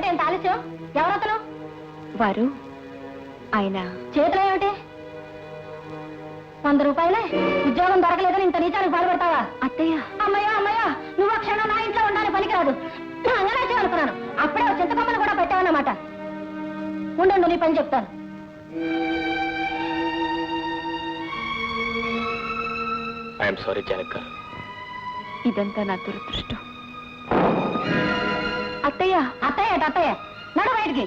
ఏమిటి ఎంత ఆలస్యం? ఎవరతను వారు ఆయన. చేతిలో ఏమిటి? వంద రూపాయలే? ఉద్యోగం దొరకలేదని ఇంత నీచానికి బాధపడతావా అత్తయ్య. అమ్మయ్యా అమ్మయ్యా నువ్వు ఆ క్షణం నా ఇంట్లో ఉండాలని పనికిరాదు. అంగనాచే అనుకున్నాను అప్పుడే ఓ చింతకొమ్మను కూడా పెట్టావన్నమాట. ఉండండు నీ పని చెప్తాను. ఐఎమ్ సారీ జనక్ ఇదంతా నా దురదృష్టం. అత్తయ్య అత్తయ్య అత్తయ్య నడు బయటికి.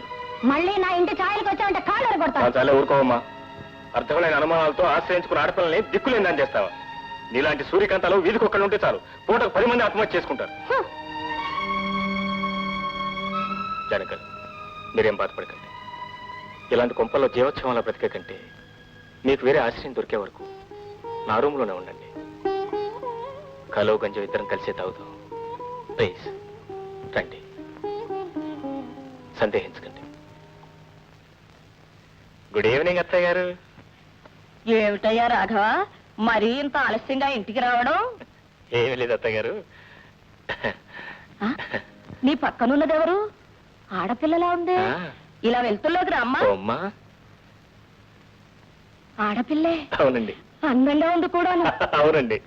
మళ్ళీ నా ఇంటి ఛాయలకు వచ్చావంటే కాళ్ళు చాలా కొడతాను చాలా ఊరుకోవమ్మా. అర్థమైన అనుమానాలతో ఆశ్రయించుకున్న ఆడపిల్లని దిక్కులేందని చేస్తావా? నీలాంటి సూర్యకాంతాలు వీధికి ఒక్కడు ఉంటే చాలు. పూటకు పది మంది ఆత్మహత్య చేసుకుంటారు. జనక్ మీరేం బాధపడకండి. ఇలాంటి కొంపల్లో జీవోత్సవంలో బ్రతికే కంటే మీకు వేరే ఆశ్రయం దొరికే వరకు నా రూమ్లోనే ఉండండి. కలో గంజం ఇద్దరం కలిసే తాగుతాం ప్లీజ్. రండి. సందేహించకండి. గుడ్ ఈవినింగ్ అత్తయ్య గారు. ఏమిటయ్యా రాఘవ? మరీ ఇంత ఆలస్యంగా ఇంటికి రావడం? ఏమీ లేదు అత్తయ్య గారు. ఆ? నీ పక్కనున్నదెవరు ఆడపిల్లలా ఉంది. ఆ, ఇలా ఓ అమ్మా. ఆడపిల్లే. అవునండి. అందంగా ఉంది కూడాను. అవునండి.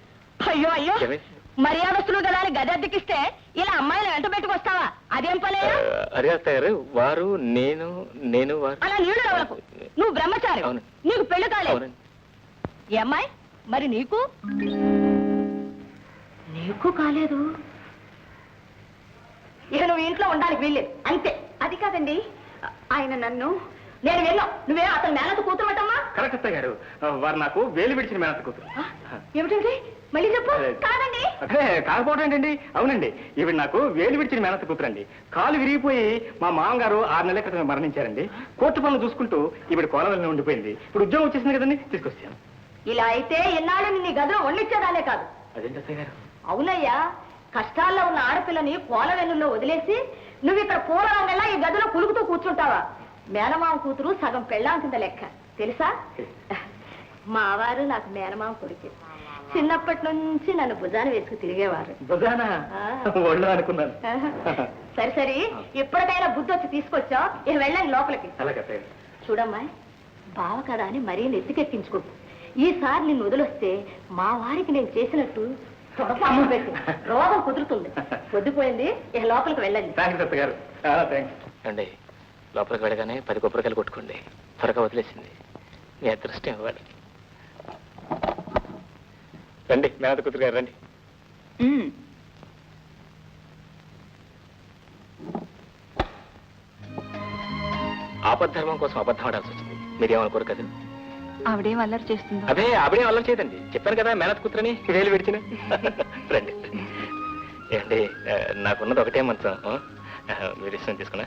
అయ్యో అయ్యో. ఏమి? మర్యాదస్తులు కదా అని గది అద్దెకిస్తే ఇలా అమ్మాయిలు వెంట పెట్టుకొస్తావా? అదేం ఆ, పనేయా అరే అత్తయ్య గారు వారు నేను నేను వారు. అలా రవలకు. నువ్వు బ్రహ్మచారి. అవును. నీకు పెళ్ళి కాలేదు. అవునండి. ఏ అమ్మాయి? మరి నీకు? నీకు కాలేదు. ఇక నువ్వు ఇంట్లో ఉండడానికి వీల్లేదు. అంతే. అది కాదండి. ఆయన నన్ను నేను వెళ్ళా నువ్వే అతను మేనత కూతురటమ్మా కరెక్ట్ అత్తయ్య గారు. వారు నాకు వేలు విడిచిన మేనత్త కూతురు. ఏమిటండి? మళ్ళీ అదే కాకపోవడం ఏంటండి? అవునండి. ఈవిడ నాకు వేలు విడిచిన మేనత్త కూతురండి. కాలు విరిగిపోయి మా మామగారు ఆరు నెలల క్రితం మరణించారండి. కోర్టు పనులు చూసుకుంటూ ఈవిడ కోలవల్ని ఉండిపోయింది. ఇప్పుడు ఉద్యోగం వచ్చేసింది కదండి తీసుకొచ్చాను. ఇలా అయితే ఎన్నాళ్ళు నీ గదిలో వండించేదానే కాదు. అదేంటి అత్తయ్య గారు? అవునయ్యా కష్టాల్లో ఉన్న ఆడపిల్లని కోల వెన్నుల్లో వదిలేసి నువ్వు ఇక్కడ పూలరంగల్లా ఈ గదిలో కులుకుతూ కూర్చుంటావా? మేనమామ కూతురు సగం పెళ్ళాం కింద లెక్క. తెలుసా? మావారు నాకు మేనమామ కొడుకు. చిన్నప్పటి నుంచి నన్ను భుజాన వేసుకు తిరిగేవారు. ఒళ్ళు అనుకున్నాను. సరే సరే. ఇప్పటికైనా బుద్ధి వచ్చి తీసుకొచ్చావు ఇక వెళ్ళండి లోపలికి. చూడమ్మా బావ కదా అని మరీ నెత్తికెక్కించుకో ఈసారి నిన్ను వదిలొస్తే మా వారికి నేను చేసినట్టు తొడపాము పెట్టి రోగం కుదురుతుంది. పొద్దుపోయింది ఇక లోపలికి వెళ్ళండి. అండి లోపలికి వెళ్ళగానే పది కొబ్బరికాయలు కొట్టుకోండి. త్వరగా వదిలేసింది. మీ అదృష్టం ఇవ్వాలి. రండి మేనత కూతురు గారు రండి. ఆపద్ధర్మం కోసం అబద్ధం ఆడాల్సి వచ్చింది. మీరేమనుకోరు కదా? ఆవిడేం అల్లరి చేస్తుందో. అదే ఆవిడే అల్లం చేయదండి. చెప్పాను కదా మేనత్ కూతురని వేలు విడిచిన. రండి. ఏమండి నాకున్నది ఒకటే మంచం. మీరు ఇష్టం తీసుకున్నా.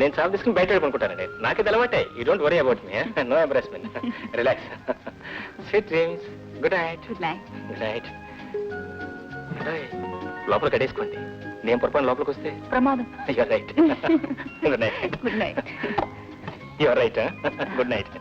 నేను చాలు తీసుకుని బయట అనుకుంటానండి నాకు ఇది అలవాటే you don't worry about me no embarrassment relax sweet dreams good night good night good night లోపల కడేసుకోండి నేను పొరపాటు లోపలికి వస్తే ప్రమాదం. You're right good night good night you're right good night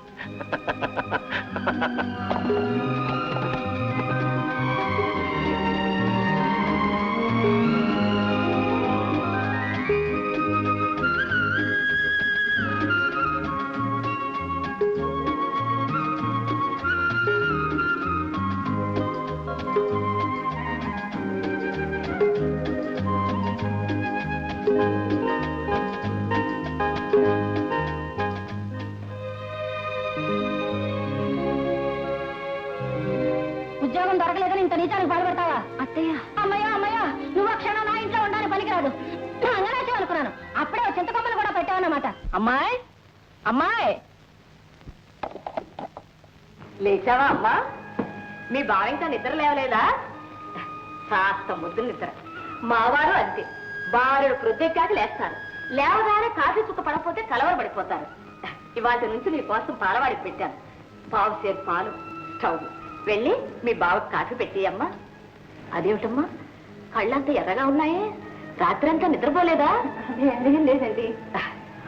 ఉద్యోగం దొరకలేదని ఇంత నీచానికి బాధపడతావా అత్తయ్య. అమ్మయ్యా అమ్మయ్యా నువ్వు క్షణం నా ఇంట్లో ఉండాలని పనికిరాదు. అంగనాచే అనుకున్నాను. అప్పుడే ఓ చింతకొమ్మను కూడా పెట్టావన్నమాట. అమ్మాయి అమ్మాయి. లేచావా అమ్మా? మీ బావ ఇంకా నిద్ర లేవలేదా? కాస్త ముద్దు నిద్ర. మావారు అంతే. బారుడు ప్రొద్దెక్కాక లేస్తారు. లేవగానే కాఫీ చుక్క పడకపోతే కలవరపడిపోతారు. ఇవాటి నుంచి నీ కోసం పాలవాడికి పెట్టాను. పావు సేరు పాలు. స్టవ్ వెళ్ళి మీ బావకు కాఫీ పెట్టియమ్మా అదేమిటమ్మా? కళ్ళంతా ఎర్రగా ఉన్నాయే. రాత్రంతా నిద్రపోలేదా? లేదండి.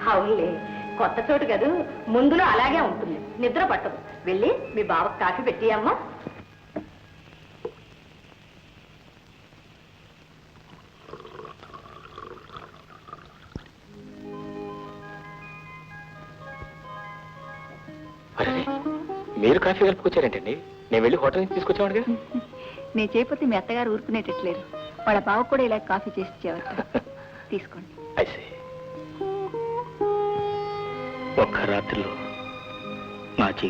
అవునులే. కొత్త చోటు కదూ. ముందులో అలాగే ఉంటుంది. నిద్ర పట్టదు. వెళ్ళి మీ బావకు కాఫీ పెట్టేయమ్మా Thank you. మీరు కాఫీ కలుపుకొచ్చారేంటండి? నేను వెళ్ళి హోటల్ నుంచి తీసుకొచ్చామడుగా నేను చేయకపోతే మీ అత్తగారు ఊరుకునేటట్లేరు. వాళ్ళ బావ కూడా ఇలా కాఫీ చేసి ఇచ్చేవారు. తీసుకోండి. ఐసే ఒక్క రాత్రిలో నా జీవితం